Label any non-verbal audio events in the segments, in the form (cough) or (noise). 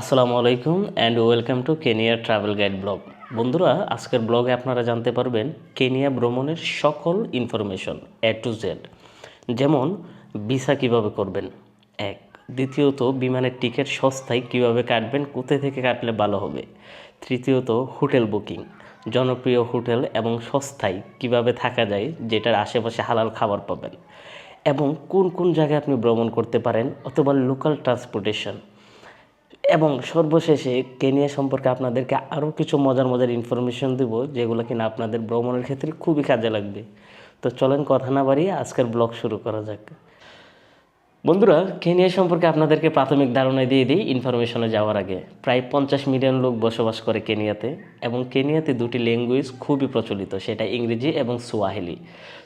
আসসালামু আলাইকুম and welcome to Kenya travel guide vlog বন্ধুরা, আজকের ব্লগে আপনারা জানতে পারবেন কেনিয়া ভ্রমণের সকল ইনফরমেশন এ টু জেড যেমন ভিসা কীভাবে করবেন? এক। দ্বিতীয়ত, বিমানের টিকিট সস্তায় কীভাবে কাটবেন? কোথায় থেকে কাটলে ভালো হবে? তৃতীয়ত, হোটেল বুকিং। জনপ্রিয় হোটেল এবং সস্তায় কীভাবে থাকা যায়? যেটার আশেপাশে হালাল খাবার পাবেন। এবং কোন কোন জায়গায় আপনি ভ্রমণ করতে পারেন? অথবা লোকাল ট্রান্সপোর্টেশন এবং সর্বশেষে কেনিয়া সম্পর্কে আপনাদেরকে আরও কিছু মজার মজার ইনফরমেশন দেব, যেগুলো কিনা আপনাদের ভ্রমণের ক্ষেত্রে খুবই কাজে লাগবে। তো চলেন কথা না বাড়িয়ে আজকের ব্লগ শুরু করা যাক। বন্ধুরা, কেনিয়া সম্পর্কে আপনাদেরকে প্রাথমিক ধারণা দিয়ে দিই ইনফরমেশনে যাওয়ার আগে। প্রায় পঞ্চাশ মিলিয়ন লোক বসবাস করে কেনিয়াতে এবং কেনিয়াতে দুটি ল্যাঙ্গুয়েজ খুবই প্রচলিত, সেটা ইংরেজি এবং সোয়াহিলি।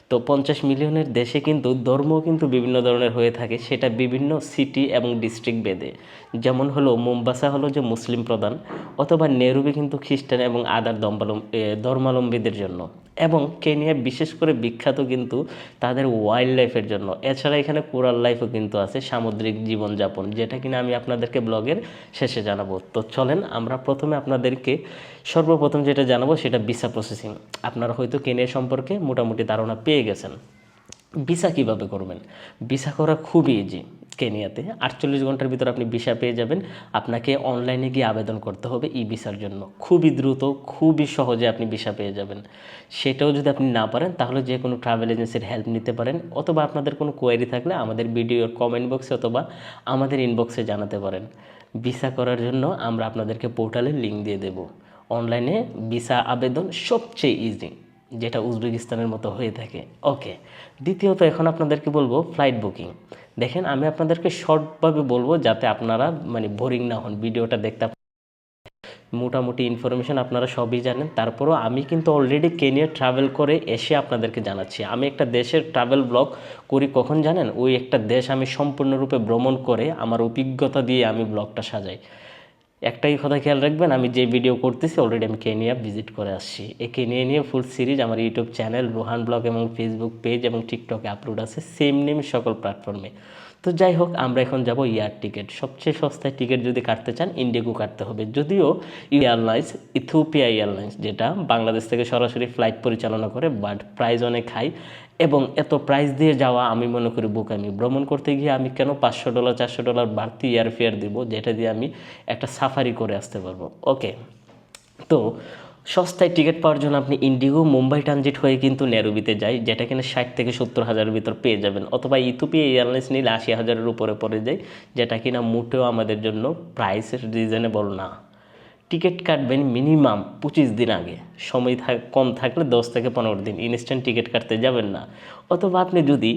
তো পঞ্চাশ মিলিয়নের দেশে কিন্তু ধর্ম কিন্তু বিভিন্ন ধরনের হয়ে থাকে, সেটা বিভিন্ন সিটি এবং ডিস্ট্রিক্ট বেদে যেমন হলো, মোম্বাসা হলো যে মুসলিম প্রধান, অথবা নেরুবি কিন্তু খ্রিস্টান এবং আদার ধর্মাবলম্বীদের জন্য। এবং কেনিয়া বিশেষ করে বিখ্যাত কিন্তু তাদের ওয়াইল্ড লাইফের জন্য। এছাড়া এখানে কোরাল লাইফও কিন্তু আছে, সামুদ্রিক জীবনযাপন, যেটা কিনা আমি আপনাদেরকে ব্লগের শেষে জানাব। তো চলেন আমরা প্রথমে আপনাদেরকে সর্বপ্রথম যেটা জানাব সেটা ভিসা প্রসেসিং আপনারা হয়তো কেনিয়া সম্পর্কে মোটামুটি ধারণা পেয়ে গেছেন। ভিসা কীভাবে করবেন? ভিসা করা খুবই ইজি কেনিয়াতে আটচল্লিশ ঘণ্টার ভিতর আপনি ভিসা পেয়ে যাবেন। আপনাকে অনলাইনে গিয়ে আবেদন করতে হবে ই ভিসার জন্য। খুবই দ্রুত, খুবই সহজে আপনি ভিসা পেয়ে যাবেন। সেটাও যদি আপনি না পারেন, তাহলে যে কোনো ট্রাভেল এজেন্সির হেল্প নিতে পারেন অথবা আপনাদের কোনো কোয়ারি থাকলে আমাদের ভিডিওর কমেন্ট বক্সে অথবা আমাদের ইনবক্সে জানাতে পারেন। ভিসা করার জন্য আমরা আপনাদেরকে পোর্টালের লিঙ্ক দিয়ে দেব। অনলাইনে ভিসা আবেদন সবচেয়ে ইজি যেটা উজবেকিস্তানের মতো হয়ে থাকে। ওকে দ্বিতীয়ত এখন আপনাদেরকে বলব ফ্লাইট বুকিং দেখেন, আমি আপনাদেরকে শর্টভাবে বলব যাতে আপনারা মানে বোরিং না হন, ভিডিওটা দেখতে মোটামুটি ইনফরমেশন আপনারা সবই জানেন। তারপরও আমি কিন্তু অলরেডি কেনিয়া ট্রাভেল করে এসে আপনাদেরকে জানাচ্ছি। আমি একটা দেশের ট্রাভেল ব্লগ করি কখন জানেন? ওই একটা দেশ আমি সম্পূর্ণরূপে ভ্রমণ করে আমার অভিজ্ঞতা দিয়ে আমি ব্লগটা সাজাই। একটাই কথা খেয়াল রাখবেন, আমি যে ভিডিও করতেছি অলরেডি আমি কেনিয়া ভিজিট করে আসছি। এই কেনিয়া নিয়ে ফুল সিরিজ আমার ইউটিউব চ্যানেল রোহান ব্লগ এবং ফেসবুক পেজ এবং টিকটকে আপলোড আছে সেম নেম সকল প্ল্যাটফর্মে তো যাই হোক, আমরা এখন যাব ইয়ার টিকিট সবচেয়ে সস্তায় টিকিট যদি কাটতে চান ইন্ডিগো কাটতে হবে। যদিও এয়ারলাইন্স ইথিওপিয়া এয়ারলাইন্স যেটা বাংলাদেশ থেকে সরাসরি ফ্লাইট পরিচালনা করে বাট প্রাইস অনেক হাই এবং এত প্রাইস দিয়ে যাওয়া, আমি মনে করি বোকামি ভ্রমণ করতে গিয়ে আমি কেন পাঁচশো ডলার চারশো ডলার বাড়তি এয়ার ফেয়ার দিব, যেটা দিয়ে আমি একটা সাফারি করে আসতে পারব? ওকে তো সস্তায় টিকিট পাওয়ার জন্য আপনি ইন্ডিগো মুম্বাই ট্রানজিট হয়ে কিন্তু নেরুবিতে যায় যেটা কিনা ষাট থেকে সত্তর হাজারের ভিতর পেয়ে যাবেন, অথবা ইথোপিয়া এয়ারলাইন্স নিলে আশি হাজারের উপরে পড়ে যায় যেটা কিনা মোটেও আমাদের জন্য প্রাইসের রিজনেবল না। টিকিট কাটবেন মিনিমাম পঁচিশ দিন আগে। সময় থাক কম থাকলে দশ থেকে পনেরো দিন। ইনস্ট্যান্ট টিকিট কাটতে যাবেন না। অথবা আপনি যদি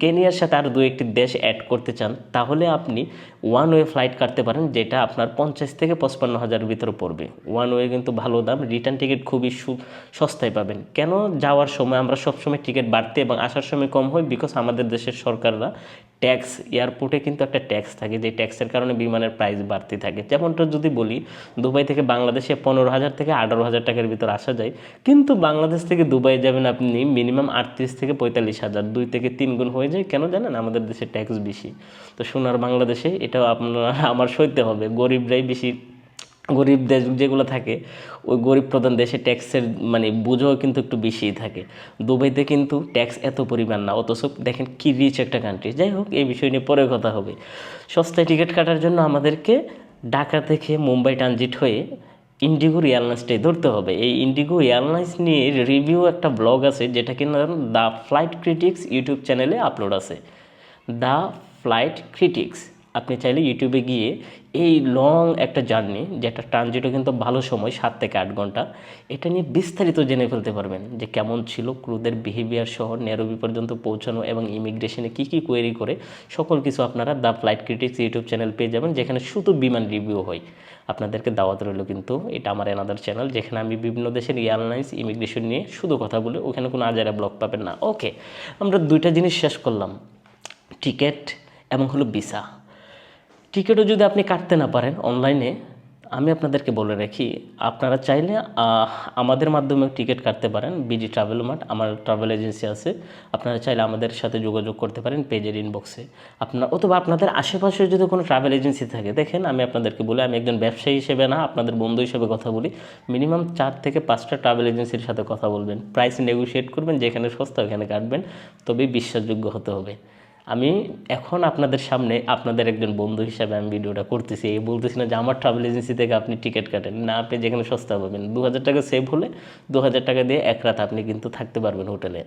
কেনিয়ার সাথে আর দু একটি দেশ অ্যাড করতে চান, তাহলে আপনি ওয়ান ওয়ে ফ্লাইট কাটতে পারেন, যেটা আপনার পঞ্চাশ থেকে পঁচপান্ন হাজারের ভিতরে পড়বে। ওয়ান ওয়ে কিন্তু ভালো দাম রিটার্ন টিকিট খুবই সু, সস্তায় পাবেন। কেন? যাওয়ার সময় আমরা সবসময় টিকিট বাড়তে এবং আসার সময় কম হয় বিকজ আমাদের দেশের সরকাররা ট্যাক্স এয়ারপোর্টে কিন্তু একটা ট্যাক্স থাকে, যে ট্যাক্সের কারণে বিমানের প্রাইস বাড়তি থাকে। যেমনটা যদি বলি, দুবাই থেকে বাংলাদেশে পনেরো হাজার থেকে আঠারো হাজার টাকার ভিতর আসা যায়। কিন্তু বাংলাদেশ থেকে দুবাই যাবেন আপনি মিনিমাম আটত্রিশ থেকে পঁয়তাল্লিশ হাজার, দুই থেকে তিন গুণ হয়ে যায়। কেন জানেন? আমাদের দেশে ট্যাক্স বেশি। তো সোনার বাংলাদেশে এটাও আপনারা, আমার সইতে হবে, গরিবরাই বেশি গরিব দেশ যেগুলো থাকে, ওই গরিব প্রধান দেশে ট্যাক্সের মানে বোঝাও কিন্তু একটু বেশিই থাকে। দুবাইতে কিন্তু ট্যাক্স এত পরিমাণ না, অথচ দেখেন কি রিচ একটা কান্ট্রি যাই হোক, এই বিষয় নিয়ে পরে কথা হবে। সস্তায় টিকিট কাটার জন্য আমাদেরকে ঢাকা থেকে মুম্বাই ট্রানজিট হয়ে ইন্ডিগো এয়ারলাইন্সটাই ধরতে হবে। এই ইন্ডিগো এয়ারলাইন্স নিয়ে রিভিউ একটা ব্লগ আছে, যেটা কিনা দ্য ফ্লাইট ক্রিটিক্স ইউটিউব চ্যানেলে আপলোড আছে। দ্য ফ্লাইট ক্রিটিক্স আপনি চাইলে ইউটিউবে গিয়ে এই লং একটা জার্নি যেটা ট্রানজিটও কিন্তু ভালো সময়, সাত থেকে আট ঘণ্টা, এটা নিয়ে বিস্তারিত জেনে ফেলতে পারবেন যে কেমন ছিল ক্রুদের বিহেভিয়ার সহ নেরবি পর্যন্ত পৌঁছানো এবং ইমিগ্রেশনে কী কী কোয়েরি করে সকল কিছু আপনারা the flight critics YouTube channel পেয়ে যাবেন, যেখানে শুধু বিমান রিভিউ হয়। আপনাদেরকে দাওয়াত রইল কিন্তু এটা আমার এনাদার চ্যানেল যেখানে আমি বিভিন্ন দেশের এয়ারলাইন্স ইমিগ্রেশন নিয়ে শুধু কথা বলে, ওখানে কোনো আজারা ব্লগ পাবেন না। ওকে আমরা দুইটা জিনিস শেষ করলাম। টিকিট এবং হলো ভিসা টিকিটও যদি আপনি কাটতে না পারেন অনলাইনে, আমি আপনাদেরকে বলে রাখি, আপনারা চাইলে আমাদের মাধ্যমে টিকিট কাটতে পারেন। বিজি ট্রাভেল মার্ট আমার ট্রাভেল এজেন্সি আছে। আপনারা চাইলে আমাদের সাথে যোগাযোগ করতে পারেন পেজের ইনবক্সে আপনার অথবা আপনাদের আশেপাশে যদি কোনো ট্রাভেল এজেন্সি থাকে, দেখেন আমি আপনাদেরকে বলি, আমি একজন ব্যবসায়ী হিসেবে না, আপনাদের বন্ধু হিসেবে কথা বলি মিনিমাম চার থেকে পাঁচটা ট্রাভেল এজেন্সির সাথে কথা বলবেন। প্রাইস নেগোশিয়েট করবেন, যেখানে সস্তা ওখানে কাটবেন, তবেই বিশ্বাসযোগ্য হতে হবে। আমি এখন আপনাদের সামনে আপনাদের একজন বন্ধু হিসাবে আমি ভিডিওটা করতেছি। এই বলতেছি না যে আমার ট্রাভেল এজেন্সি থেকে আপনি টিকিট কাটেন। না, আপনি যেখানে সস্তা পাবেন। দু হাজার টাকা সেভ হলে দু হাজার টাকা দিয়ে এক রাত আপনি কিন্তু থাকতে পারবেন হোটেলে।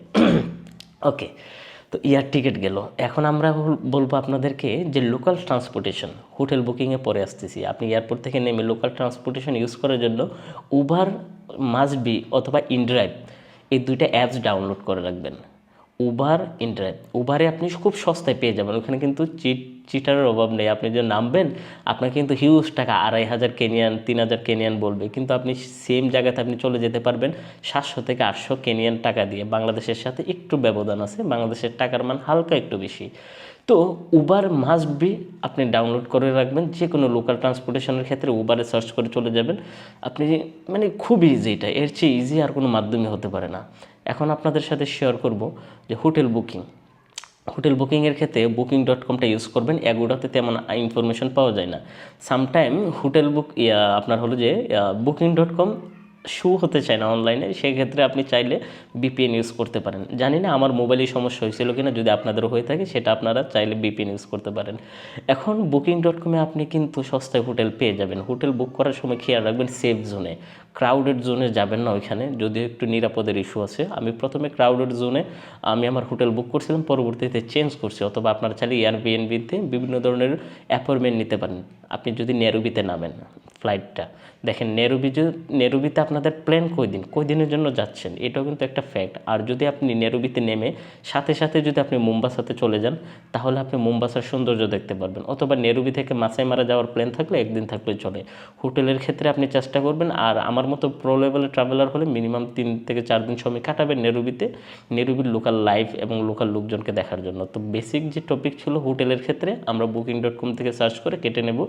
(clears throat) ওকে তো ইয়ার টিকিট গেল। এখন আমরা বলব আপনাদেরকে যে লোকাল ট্রান্সপোর্টেশন হোটেল বুকিংয়ে পরে আসতেছি। আপনি এয়ারপোর্ট থেকে নেমে লোকাল ট্রান্সপোর্টেশন ইউজ করার জন্য উবার মাস্ট বি অথবা ইনড্রাইভ এই দুইটা অ্যাপস ডাউনলোড করে রাখবেন। উবার ইন্টারনেট উবারে আপনি খুব সস্তায় পেয়ে যাবেন। ওখানে কিন্তু চিট চিটারের অভাব নেই। আপনি যে নামবেন, আপনাকে কিন্তু হিউজ টাকা, আড়াই হাজার কেনিয়ান তিন হাজার কেনিয়ান বলবে। কিন্তু আপনি সেম জায়গাতে আপনি চলে যেতে পারবেন সাতশো থেকে আটশো কেনিয়ান টাকা দিয়ে। বাংলাদেশের সাথে একটু ব্যবধান আছে। বাংলাদেশের টাকার মান হালকা একটু বেশি। তো উবার মাস্ট বি আপনি ডাউনলোড করে রাখবেন। যে কোনো লোকাল ট্রান্সপোর্টেশনের ক্ষেত্রে উবারে সার্চ করে চলে যাবেন। আপনি মানে খুব ইজি এটা। এর চেয়ে ইজি আর কোনো মাধ্যমে হতে পারে না। এখন আপনাদের সাথে শেয়ার করব যে হোটেল বুকিং হোটেল বুকিংয়ের ক্ষেত্রে বুকিং ডট কমটা ইউজ করবেন, এগুলোতে তেমন ইনফরমেশন পাওয়া যায় না। সামটাইম হোটেল বুক আপনার হলো যে বুকিং ডট কম শু হতে চায় না অনলাইনে সেক্ষেত্রে আপনি চাইলে বিপিএন ইউজ করতে পারেন। জানি না আমার মোবাইলে সমস্যা হয়েছিল কিনা, যদি আপনাদের হয়ে থাকে, সেটা আপনারা চাইলে বিপিএন ইউজ করতে পারেন। এখন বুকিং ডট কমে আপনি কিন্তু সস্তায় হোটেল পেয়ে যাবেন। হোটেল বুক করার সময় খেয়াল রাখবেন সেফ জোনে ক্রাউডেড জোনে যাবেন না ওইখানে, যদিও একটু নিরাপদের ইস্যু আছে। আমি প্রথমে ক্রাউডেড জোনে আমি আমার হোটেল বুক করছিলাম, পরবর্তীতে চেঞ্জ করছি, অথবা আপনারা চাইলে এয়ারবিএনবিতে বিভিন্ন ধরনের অ্যাপয়েন্টমেন্ট নিতে পারেন। আপনি যদি নেরুবিতে নামেন ফ্লাইটটা দেখেন নেরুবি নেরুবিতে আপনাদের প্ল্যান কই দিন কই দিনের জন্য যাচ্ছেন? এটাও কিন্তু একটা ফ্যাক্ট আর যদি আপনি নেরুবিতে নেমে সাথে সাথে যদি আপনি মুম্বাসাতে চলে যান, তাহলে আপনি মুম্বাসার সৌন্দর্য দেখতে পারবেন। অথবা নেরুবি থেকে মাসাই মারা যাওয়ার প্ল্যান থাকলে একদিন থাকলে চলে। হোটেলের ক্ষেত্রে আপনি চেষ্টা করবেন, আর আমার মতো প্রো লেভেলের ট্রাভেলার হলে মিনিমাম তিন থেকে চার দিন সময় কাটাবেন নেরুবিতে, নেরুবির লোকাল লাইফ এবং লোকাল লোকজনকে দেখার জন্য। তো বেসিক যে টপিক ছিল হোটেলের ক্ষেত্রে, আমরা বুকিং ডট কম থেকে সার্চ করে কেটে নেব।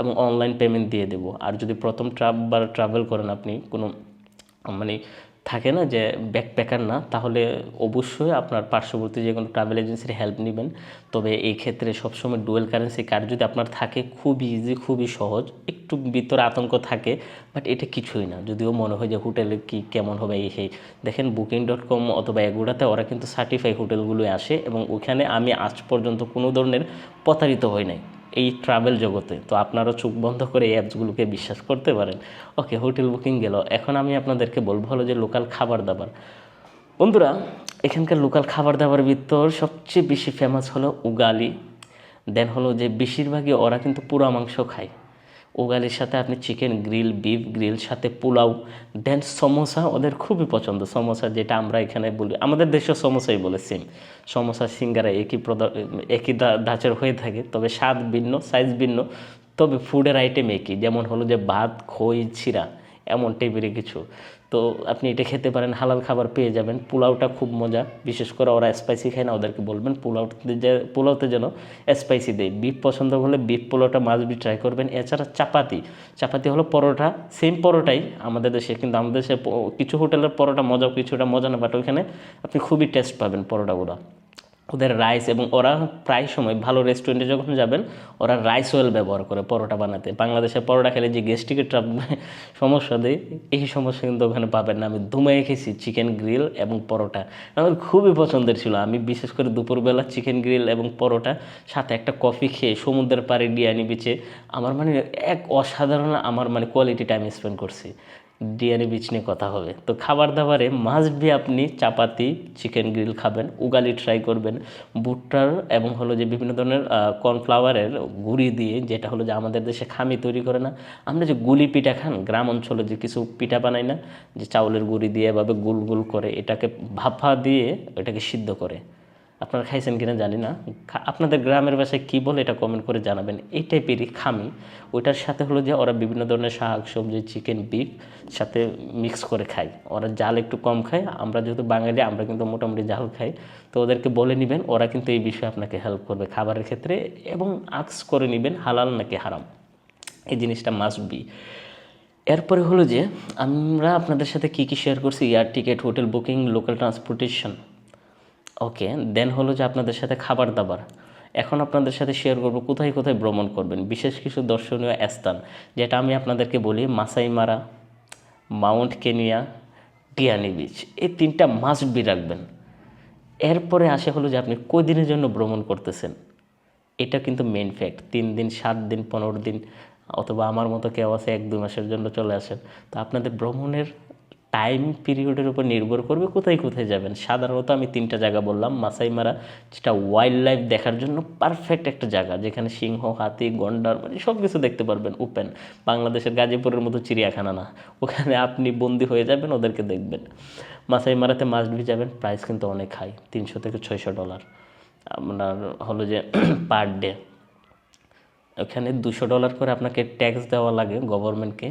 এবং অনলাইন পেমেন্ট দিয়ে দেবো। আর যদি প্রথম ট্রাভবার ট্রাভেল করেন আপনি, কোনো মানে থাকে না যে ব্যাকপ্যাকার না, তাহলে অবশ্যই আপনার পার্শ্ববর্তী যে কোনো ট্রাভেল এজেন্সির হেল্প নেবেন। তবে এই ক্ষেত্রে সবসময় ডুয়েল কারেন্সি কার্ড যদি আপনার থাকে খুবই ইজি খুবই সহজ। একটু ভিতরে আতঙ্ক থাকে বাট এটা কিছুই না। যদিও মনে হয় যে হোটেলে কি, কেমন হবে এই সেই। দেখেন বুকিং ডট কম অথবা এগুড়াতে ওরা কিন্তু সার্টিফাই হোটেলগুলো আসে এবং ওখানে আমি আজ পর্যন্ত কোনো ধরনের প্রতারিত হই নাই। এই ট্রাভেল জগতে। তো আপনারা চোখ বন্ধ করে এই অ্যাপসগুলোকে বিশ্বাস করতে পারেন। ওকে হোটেল বুকিং গেল। এখন আমি আপনাদেরকে বলব হলো যে লোকাল খাবার দাবার। বন্ধুরা, এখানকার লোকাল খাবার দাবার ভিতর সবচেয়ে বেশি ফেমাস হলো উগালি। দেন হলো যে বেশিরভাগই ওরা কিন্তু পুরা মাংস খায়। উগালির সাথে আপনি চিকেন গ্রিল, বিফ গ্রিল, সাথে পোলাও, দেন সমোসা ওদের খুবই পছন্দ। সমোসা যেটা আমরা এখানে বলি, আমাদের দেশে সমোসাই বলে সেম সমোসা, সিঙ্গারা একই একই ধাঁচের হয়ে থাকে, তবে স্বাদ ভিন্ন সাইজ ভিন্ন, তবে ফুডের আইটেম একই। যেমন হলো যে ভাত, খই ছিরা এমন টাইপের কিছু। তো আপনি এটা খেতে পারেন, হালাল খাবার পেয়ে যাবেন। পোলাওটা খুব মজা। বিশেষ করে ওরা স্পাইসি খায় না, ওদেরকে বলবেন পোলাওতে যে পোলাওতে যেন স্পাইসি দেয়। বিফ পছন্দ হলে বিফ পোলাওটা মাছ বি ট্রাই করবেন। এছাড়া চাপাতি। চাপাতি হলো পরোটা। সেম পরোটাই আমাদের দেশে, কিন্তু আমাদের দেশে কিছু হোটেলের পরোটা মজা কিছুটা মজা না বাট ওইখানে আপনি খুবই টেস্ট পাবেন পরোটাগুলো। ওদের রাইস এবং ওরা প্রায় সময় ভালো রেস্টুরেন্টে যখন যাবেন, ওরা রাইস অয়েল ব্যবহার করে পরোটা বানাতে। বাংলাদেশে পরোটা খেলে যে গ্যাস্ট্রিকের সমস্যা দেয়, এই সমস্যা কিন্তু ওখানে পাবেন না। আমি ধুমাই খেয়েছি চিকেন গ্রিল এবং পরোটা। আমার খুবই পছন্দের ছিল। আমি বিশেষ করে দুপুরবেলা চিকেন গ্রিল এবং পরোটা, সাথে একটা কফি খেয়ে সমুদ্রের পাড়ে ডিয়ানি বিচে, আমার মানে এক অসাধারণ, আমার মানে কোয়ালিটি টাইম স্পেন্ড করছি। ডিয়ারি বিচ নিয়ে কথা হবে। তো খাবার দাবারে মাস্ট বি আপনি চাপাতি চিকেন গ্রিল খাবেন, উগালি ট্রাই করবেন, ভুট্টার এবং হলো যে বিভিন্ন ধরনের কর্নফ্লাওয়ারের গুড়ি দিয়ে, যেটা হলো যে আমাদের দেশে খামি তৈরি করে না, আমরা যে গুলি পিঠা খান, গ্রাম অঞ্চলে যে কিছু পিঠা বানাই না, যে চাউলের গুড়ি দিয়ে এভাবে গুল গুল করে, এটাকে ভাফা দিয়ে এটাকে সিদ্ধ করে। আপনারা খাইছেন কিনা জানি না। আপনাদের গ্রামের ভাষায় কী বলে এটা কমেন্ট করে জানাবেন। এই টাইপেরই খামি। ওইটার সাথে হলো যে ওরা বিভিন্ন ধরনের শাক, সবজি চিকেন বিফ সাথে মিক্স করে খায়। ওরা জাল একটু কম খায়। আমরা যেহেতু বাঙালি, আমরা কিন্তু মোটামুটি জাল খাই। তো ওদেরকে বলে নেবেন, ওরা কিন্তু এই বিষয়ে আপনাকে হেল্প করবে খাবারের ক্ষেত্রে এবং আক্স করে নেবেন, হালাল নাকি হারাম। এই জিনিসটা মাস্ট বি এরপরে হলো যে, আমরা আপনাদের সাথে কী কী শেয়ার করছি? Air ticket hotel booking local transportation okay then হলো যে আপনাদের সাথে খাবার দাবার। এখন আপনাদের সাথে শেয়ার করব কোথায় কোথায় ভ্রমণ করবেন। বিশেষ কিছু দর্শনীয় স্থান, যেটা আমি আপনাদেরকে বলি, মাসাই মারা, মাউন্ট কেনিয়া, টিয়ানি বিচ। এই তিনটা মাস্ট বি রাখবেন। এরপরে আসে হলো যে আপনি কদিনের জন্য ভ্রমণ করতেছেন। এটা কিন্তু মেন ফ্যাক্ট তিন দিন, সাত দিন, পনেরো দিন, অথবা আমার মতো কেউ আছে এক দুই মাসের জন্য চলে আসেন। তো আপনাদের ভ্রমণের টাইম পিরিয়ডের উপর নির্ভর করবে কোথায় কোথায় যাবেন। সাধারণত আমি তিনটা জায়গা বললাম মাসাই মারা যেটা ওয়াইল্ড লাইফ দেখার জন্য পারফেক্ট একটা জায়গা, যেখানে সিংহ, হাতি, গন্ডার মানে সব কিছু দেখতে পারবেন ওপেন বাংলাদেশের গাজীপুরের মতো চিড়িয়াখানা না, ওখানে আপনি বন্দি হয়ে যাবেন, ওদেরকে দেখবেন। মাসাই মারাতে মাস্ট বি যাবেন প্রাইস কিন্তু অনেক হাই তিনশো থেকে ছয়শো ডলার আপনার হলো যে (clears throat) পার ডে ওখানে দুশো ডলার করে আপনাকে ট্যাক্স দেওয়া লাগে গভর্নমেন্টকে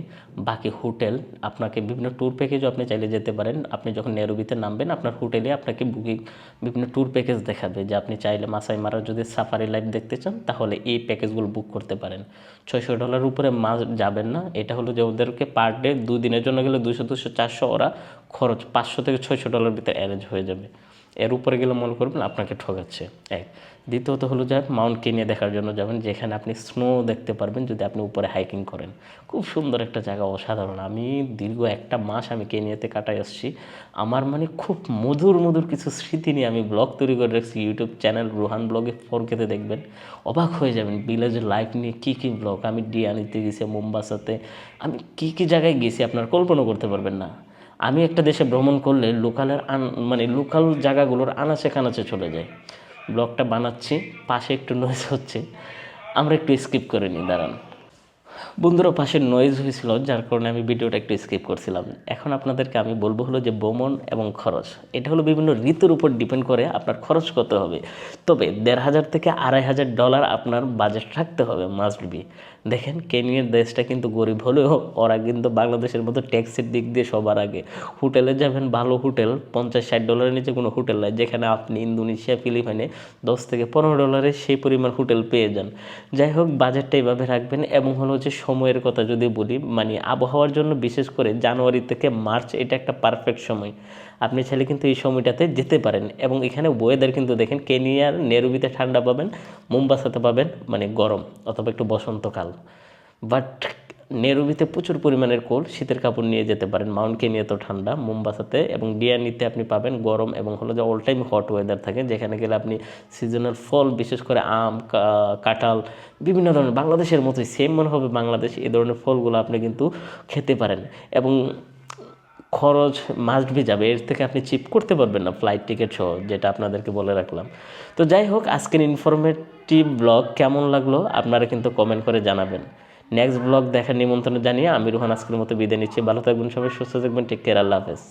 বাকি হোটেল আপনাকে বিভিন্ন ট্যুর প্যাকেজও আপনি চাইলে যেতে পারেন। আপনি যখন নেরুবিতে নামবেন, আপনার হোটেলে আপনাকে বুকিং বিভিন্ন ট্যুর প্যাকেজ দেখাবে যে আপনি চাইলে মাসাই মারা যদি সাফারি লাইফ দেখতে চান, তাহলে এই প্যাকেজগুলো বুক করতে পারেন। ছয়শো ডলার উপরে মাস যাবেন না। এটা হলো যে ওদেরকে পার ডে দুদিনের জন্য গেলে দুশো দুশো চারশো ওরা খরচ। পাঁচশো থেকে ছয়শো ডলার ভিতরে অ্যারেঞ্জ হয়ে যাবে। এর উপরে গেলে মনে করবেন আপনাকে ঠকাচ্ছে। এক। দ্বিতীয়ত হলো যে মাউন্ট কেনিয়া দেখার জন্য যাবেন, যেখানে আপনি স্নো দেখতে পারবেন যদি আপনি উপরে হাইকিং করেন। খুব সুন্দর একটা জায়গা, অসাধারণ। আমি দীর্ঘ একটা মাস আমি কেনিয়াতে কাটাই আসছি। আমার মানে খুব মধুর মধুর কিছু স্মৃতি নিয়ে আমি ব্লগ তৈরি করে রাখছি। ইউটিউব চ্যানেল রোহান ব্লগে ফোর ফোরকেতে দেখবেন। অবাক হয়ে যাবেন ভিলেজের লাইফ নিয়ে কী কী ব্লগ আমি ডিয়ানিতে গেছি মোম্বাসাতে আমি কী কী জায়গায় গেছি আপনার কল্পনা করতে পারবেন না। আমি একটা দেশে ভ্রমণ করলে লোকালের আন মানে লোকাল জায়গাগুলোর আনাচে কানাচে চলে যায় ব্লগটা বানাচ্ছি, পাশে একটু নয়েজ হচ্ছে। আমরা একটু স্কিপ করে নিই, দাঁড়ান। বন্ধুরা, পাশে নয়েজ হয়েছিল, যার কারণে আমি ভিডিওটা একটু স্কিপ করছিলাম। এখন আপনাদেরকে আমি বলব হলো যে ভ্রমণ এবং খরচ। এটা হলো বিভিন্ন ঋতুর উপর ডিপেন্ড করে আপনার খরচ কত হবে। তবে দেড় হাজার থেকে আড়াই হাজার ডলার আপনার বাজেট রাখতে হবে মাস্ট বি দেখেন, কেনিয়ার দেশটা কিন্তু গরিব হলেও ওরা কিন্তু বাংলাদেশের মতো ট্যাক্সের দিক দিয়ে সবার আগে। হোটেলে যাবেন, ভালো হোটেল, পঞ্চাশ ষাট ডলারের নিচে কোনো হোটেল নাই, যেখানে আপনি ইন্দোনেশিয়া, ফিলিপাইনে দশ থেকে পনেরো ডলারে সেই পরিমাণ হোটেল পেয়ে যান। যাই হোক বাজেটটা এইভাবে রাখবেন এবং হলো যে সময়ের কথা যদি বলি মানে আবহাওয়ার জন্য বিশেষ করে জানুয়ারি থেকে মার্চ, এটা একটা পারফেক্ট সময়। আপনি চাইলে কিন্তু এই সময়টাতে যেতে পারেন। এবং এখানে ওয়েদার কিন্তু দেখেন কেনিয়ার নেরুবিতে ঠান্ডা পাবেন, মুম্বাসাতে পাবেন মানে গরম, অথবা একটু বসন্তকাল। বাট নেরুবিতে প্রচুর পরিমাণের কোল শীতের কাপড় নিয়ে যেতে পারেন। মাউন্ট কেনিয়া তো ঠান্ডা, মুম্বাসাতে, এবং ডিয়ানিতে আপনি পাবেন গরম এবং হলো যে অল টাইম হট ওয়েদার থাকে, যেখানে গেলে আপনি সিজনাল ফল বিশেষ করে আম কাঁঠাল, বিভিন্ন ধরনের, বাংলাদেশের মতোই সেম মনে হবে বাংলাদেশ, এই ধরনের ফলগুলো আপনি কিন্তু খেতে পারেন। এবং খরচ মাস্ট বি যাবে। এর থেকে আপনি চিপ করতে পারবেন না ফ্লাইট টিকিট সহ, যেটা আপনাদেরকে বলে রাখলাম। তো যাই হোক, আজকের ইনফরমেটিভ ব্লগ কেমন লাগল আপনারা কিন্তু কমেন্ট করে জানাবেন। নেক্সট ব্লগ দেখার নিমন্ত্রণ জানিয়ে আমি রোহান আজকের মতো বিদায় নিচ্ছি। ভালো থাকবেন সবাই, সুস্থ থাকবেন টেক কেয়ার আল্লাহ হাফেজ।